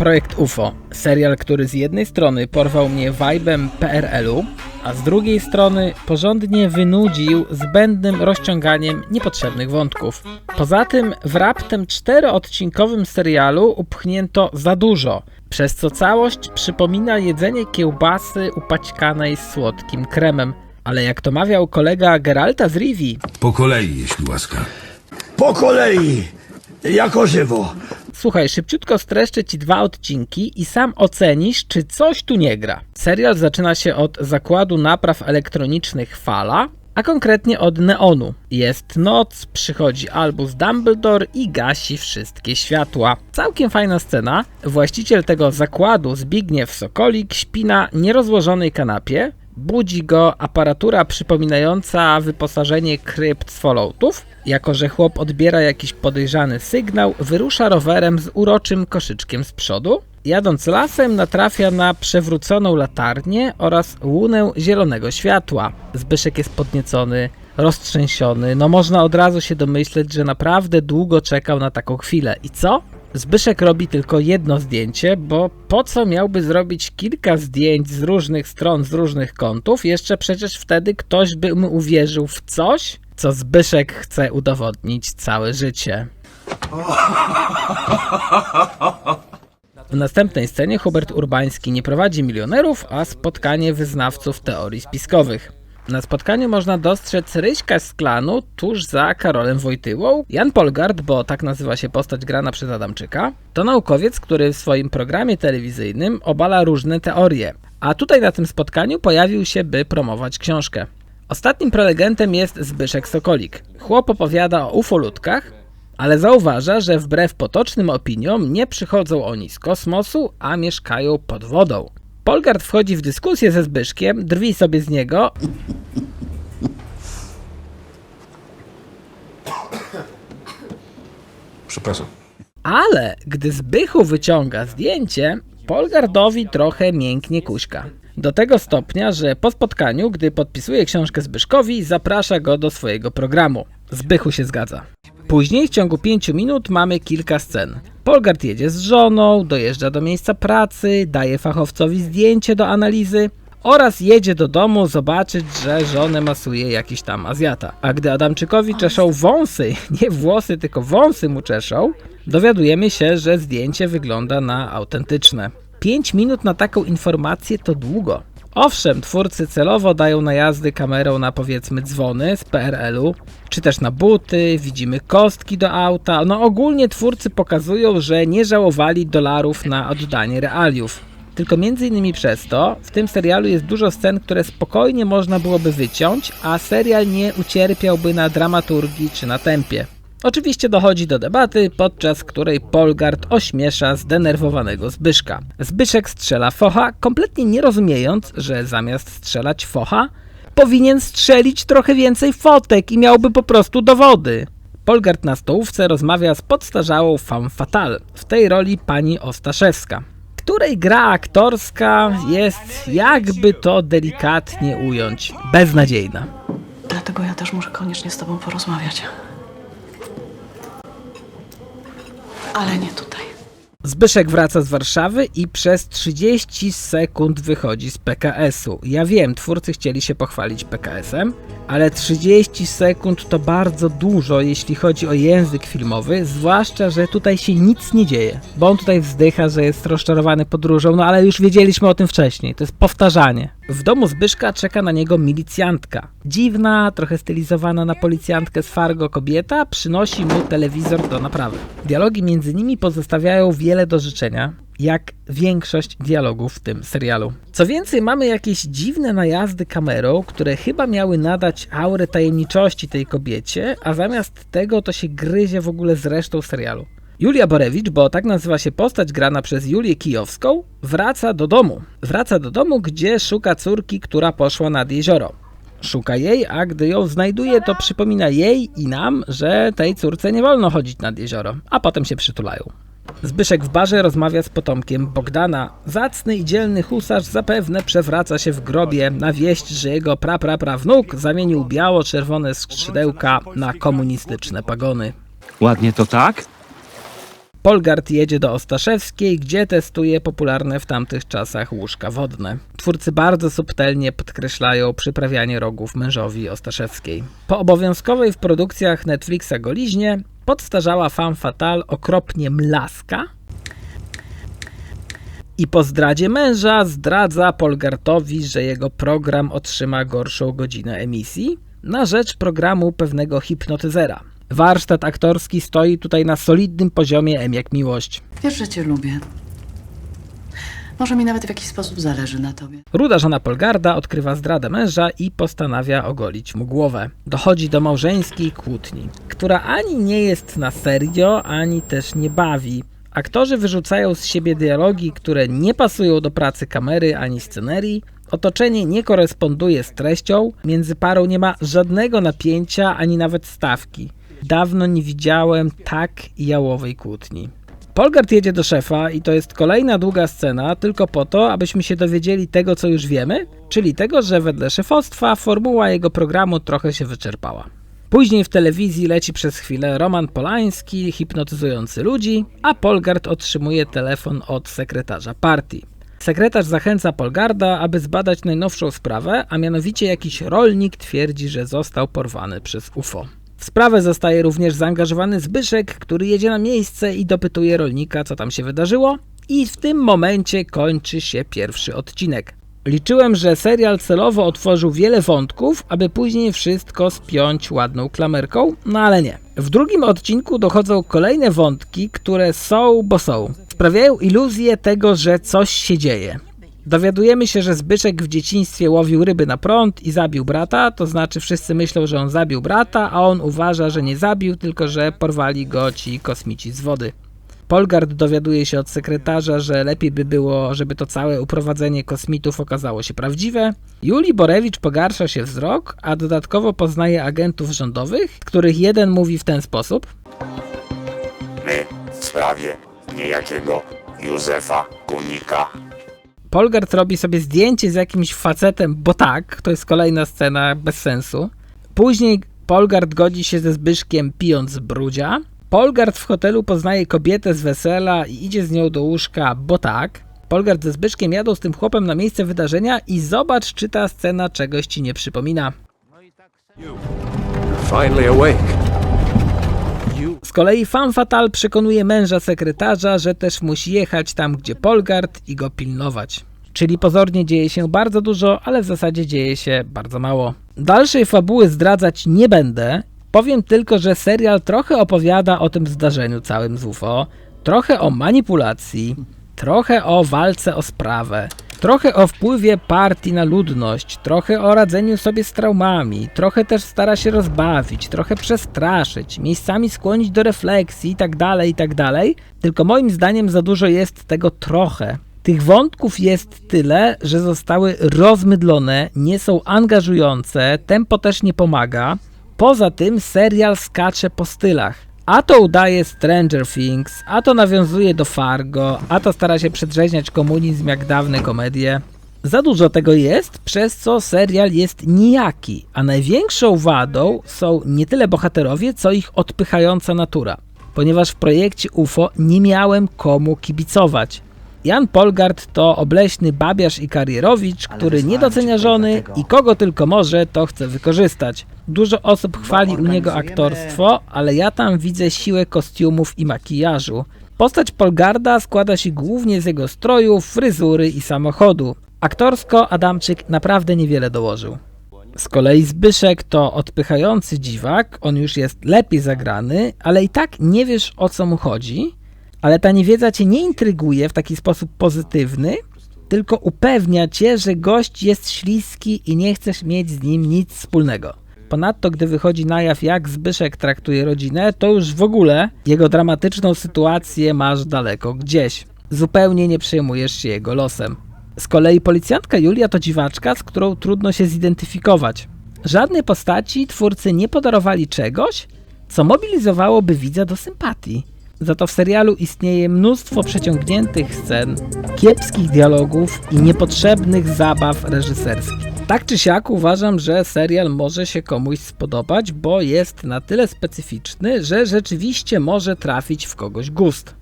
Projekt UFO. Serial, który z jednej strony porwał mnie vibem PRL-u, a z drugiej strony porządnie wynudził zbędnym rozciąganiem niepotrzebnych wątków. Poza tym w raptem czteroodcinkowym serialu upchnięto za dużo, przez co całość przypomina jedzenie kiełbasy upaćkanej słodkim kremem. Ale jak to mawiał kolega Geralta z Rivi, Po kolei, jeśli łaska. Po kolei, jako żywo. Słuchaj, szybciutko streszczę ci dwa odcinki i sam ocenisz, czy coś tu nie gra. Serial zaczyna się od zakładu napraw elektronicznych Fala, a konkretnie od neonu. Jest noc, przychodzi Albus Dumbledore i gasi wszystkie światła. Całkiem fajna scena. Właściciel tego zakładu, Zbigniew Sokolik, śpi na nierozłożonej kanapie. Budzi go aparatura przypominająca wyposażenie krypt z Falloutów. Jako, że chłop odbiera jakiś podejrzany sygnał, wyrusza rowerem z uroczym koszyczkiem z przodu. Jadąc lasem natrafia na przewróconą latarnię oraz łunę zielonego światła. Zbyszek jest podniecony, roztrzęsiony, no można od razu się domyśleć, że naprawdę długo czekał na taką chwilę. I co? Zbyszek robi tylko jedno zdjęcie, bo po co miałby zrobić kilka zdjęć z różnych stron, z różnych kątów? Jeszcze przecież wtedy ktoś by mu uwierzył w coś, co Zbyszek chce udowodnić całe życie. W następnej scenie Hubert Urbański nie prowadzi milionerów, a spotkanie wyznawców teorii spiskowych. Na spotkaniu można dostrzec Ryśka z klanu tuż za Karolem Wojtyłą. Jan Polgard, bo tak nazywa się postać grana przez Adamczyka, to naukowiec, który w swoim programie telewizyjnym obala różne teorie. A tutaj na tym spotkaniu pojawił się, by promować książkę. Ostatnim prelegentem jest Zbyszek Sokolik. Chłop opowiada o ufolutkach, ale zauważa, że wbrew potocznym opiniom nie przychodzą oni z kosmosu, a mieszkają pod wodą. Polgard wchodzi w dyskusję ze Zbyszkiem, drwi sobie z niego, Przepraszam. ale gdy Zbychu wyciąga zdjęcie, Polgardowi trochę mięknie kuśka. Do tego stopnia, że po spotkaniu, gdy podpisuje książkę Zbyszkowi, zaprasza go do swojego programu. Zbychu się zgadza. Później w ciągu 5 minut mamy kilka scen. Polgard jedzie z żoną, dojeżdża do miejsca pracy, daje fachowcowi zdjęcie do analizy oraz jedzie do domu zobaczyć, że żonę masuje jakiś tam Azjata. A gdy Adamczykowi czeszą wąsy, nie włosy, tylko wąsy mu czeszą, dowiadujemy się, że zdjęcie wygląda na autentyczne. 5 minut na taką informację to długo. Owszem, twórcy celowo dają najazdy kamerą na powiedzmy dzwony z PRL-u, czy też na buty, widzimy kostki do auta. No ogólnie twórcy pokazują, że nie żałowali dolarów na oddanie realiów. Tylko między innymi przez to w tym serialu jest dużo scen, które spokojnie można byłoby wyciąć, a serial nie ucierpiałby na dramaturgii czy na tempie. Oczywiście dochodzi do debaty, podczas której Polgard ośmiesza zdenerwowanego Zbyszka. Zbyszek strzela focha, kompletnie nie rozumiejąc, że zamiast strzelać focha, powinien strzelić trochę więcej fotek i miałby po prostu dowody. Polgard na stołówce rozmawia z podstarzałą femme fatale, w tej roli pani Ostaszewska, której gra aktorska jest, jakby to delikatnie ująć, beznadziejna. Dlatego ja też muszę koniecznie z tobą porozmawiać. Ale nie tutaj. Zbyszek wraca z Warszawy i przez 30 sekund wychodzi z PKS-u. Ja wiem, twórcy chcieli się pochwalić PKS-em, ale 30 sekund to bardzo dużo, jeśli chodzi o język filmowy, zwłaszcza, że tutaj się nic nie dzieje. Bo on tutaj wzdycha, że jest rozczarowany podróżą, no ale już wiedzieliśmy o tym wcześniej, to jest powtarzanie. W domu Zbyszka czeka na niego milicjantka. Dziwna, trochę stylizowana na policjantkę z Fargo kobieta przynosi mu telewizor do naprawy. Dialogi między nimi pozostawiają wiele do życzenia, jak większość dialogów w tym serialu. Co więcej, mamy jakieś dziwne najazdy kamerą, które chyba miały nadać aurę tajemniczości tej kobiecie, a zamiast tego to się gryzie w ogóle z resztą serialu. Julia Borewicz, bo tak nazywa się postać grana przez Julię Kijowską, wraca do domu. Wraca do domu, gdzie szuka córki, która poszła nad jezioro. Szuka jej, a gdy ją znajduje, to przypomina jej i nam, że tej córce nie wolno chodzić nad jezioro, a potem się przytulają. Zbyszek w barze rozmawia z potomkiem Bogdana. Zacny i dzielny husarz zapewne przewraca się w grobie na wieść, że jego prapraprawnuk zamienił biało-czerwone skrzydełka na komunistyczne pagony. Ładnie to tak? Polgard jedzie do Ostaszewskiej, gdzie testuje popularne w tamtych czasach łóżka wodne. Twórcy bardzo subtelnie podkreślają przyprawianie rogów mężowi Ostaszewskiej. Po obowiązkowej w produkcjach Netflixa goliźnie podstarzała femme fatale okropnie mlaska i po zdradzie męża zdradza Polgartowi, że jego program otrzyma gorszą godzinę emisji na rzecz programu pewnego hipnotyzera. Warsztat aktorski stoi tutaj na solidnym poziomie M jak miłość. Wiesz, że cię lubię. Może mi nawet w jakiś sposób zależy na tobie. Ruda żona Polgarda odkrywa zdradę męża i postanawia ogolić mu głowę. Dochodzi do małżeńskiej kłótni, która ani nie jest na serio, ani też nie bawi. Aktorzy wyrzucają z siebie dialogi, które nie pasują do pracy kamery ani scenerii. Otoczenie nie koresponduje z treścią, między parą nie ma żadnego napięcia ani nawet stawki. Dawno nie widziałem tak jałowej kłótni. Polgard jedzie do szefa i to jest kolejna długa scena, tylko po to, abyśmy się dowiedzieli tego, co już wiemy, czyli tego, że wedle szefostwa formuła jego programu trochę się wyczerpała. Później w telewizji leci przez chwilę Roman Polański hipnotyzujący ludzi, a Polgard otrzymuje telefon od sekretarza partii. Sekretarz zachęca Polgarda, aby zbadać najnowszą sprawę, a mianowicie jakiś rolnik twierdzi, że został porwany przez UFO. W sprawę zostaje również zaangażowany Zbyszek, który jedzie na miejsce i dopytuje rolnika, co tam się wydarzyło. I w tym momencie kończy się pierwszy odcinek. Liczyłem, że serial celowo otworzył wiele wątków, aby później wszystko spiąć ładną klamerką, no ale nie. W drugim odcinku dochodzą kolejne wątki, które są, bo są. Sprawiają iluzję tego, że coś się dzieje. Dowiadujemy się, że Zbyszek w dzieciństwie łowił ryby na prąd i zabił brata, to znaczy wszyscy myślą, że on zabił brata, a on uważa, że nie zabił, tylko że porwali go ci kosmici z wody. Polgard dowiaduje się od sekretarza, że lepiej by było, żeby to całe uprowadzenie kosmitów okazało się prawdziwe. Julii Borewicz pogarsza się wzrok, a dodatkowo poznaje agentów rządowych, których jeden mówi w ten sposób. My w sprawie niejakiego Józefa Kunika. Polgard robi sobie zdjęcie z jakimś facetem, bo tak, to jest kolejna scena bez sensu. Później Polgard godzi się ze Zbyszkiem pijąc brudzia. Polgard w hotelu poznaje kobietę z wesela i idzie z nią do łóżka, bo tak. Polgard ze Zbyszkiem jadą z tym chłopem na miejsce wydarzenia i zobacz, czy ta scena czegoś ci nie przypomina. Finally awake. Z kolei Fan Fatal przekonuje męża sekretarza, że też musi jechać tam, gdzie Polgard i go pilnować. Czyli pozornie dzieje się bardzo dużo, ale w zasadzie dzieje się bardzo mało. Dalszej fabuły zdradzać nie będę. Powiem tylko, że serial trochę opowiada o tym zdarzeniu całym z UFO, trochę o manipulacji, trochę o walce o sprawę, trochę o wpływie partii na ludność, trochę o radzeniu sobie z traumami, trochę też stara się rozbawić, trochę przestraszyć, miejscami skłonić do refleksji itd., itd. Tylko moim zdaniem za dużo jest tego trochę. Tych wątków jest tyle, że zostały rozmydlone, nie są angażujące, tempo też nie pomaga. Poza tym serial skacze po stylach. A to udaje Stranger Things, a to nawiązuje do Fargo, a to stara się przedrzeźniać komunizm jak dawne komedie. Za dużo tego jest, przez co serial jest nijaki, a największą wadą są nie tyle bohaterowie, co ich odpychająca natura. Ponieważ w projekcie UFO nie miałem komu kibicować. Jan Polgard to obleśny babiarz i karierowicz, który nie docenia żony i kogo tylko może, to chce wykorzystać. Dużo osób chwali u niego aktorstwo, ale ja tam widzę siłę kostiumów i makijażu. Postać Polgarda składa się głównie z jego strojów, fryzury i samochodu. Aktorsko Adamczyk naprawdę niewiele dołożył. Z kolei Zbyszek to odpychający dziwak, on już jest lepiej zagrany, ale i tak nie wiesz o co mu chodzi, ale ta niewiedza cię nie intryguje w taki sposób pozytywny, tylko upewnia cię, że gość jest śliski i nie chcesz mieć z nim nic wspólnego. Ponadto, gdy wychodzi na jaw, jak Zbyszek traktuje rodzinę, to już w ogóle jego dramatyczną sytuację masz daleko gdzieś. Zupełnie nie przejmujesz się jego losem. Z kolei policjantka Julia to dziwaczka, z którą trudno się zidentyfikować. Żadnej postaci twórcy nie podarowali czegoś, co mobilizowałoby widza do sympatii. Za to w serialu istnieje mnóstwo przeciągniętych scen, kiepskich dialogów i niepotrzebnych zabaw reżyserskich. Tak czy siak uważam, że serial może się komuś spodobać, bo jest na tyle specyficzny, że rzeczywiście może trafić w kogoś gust.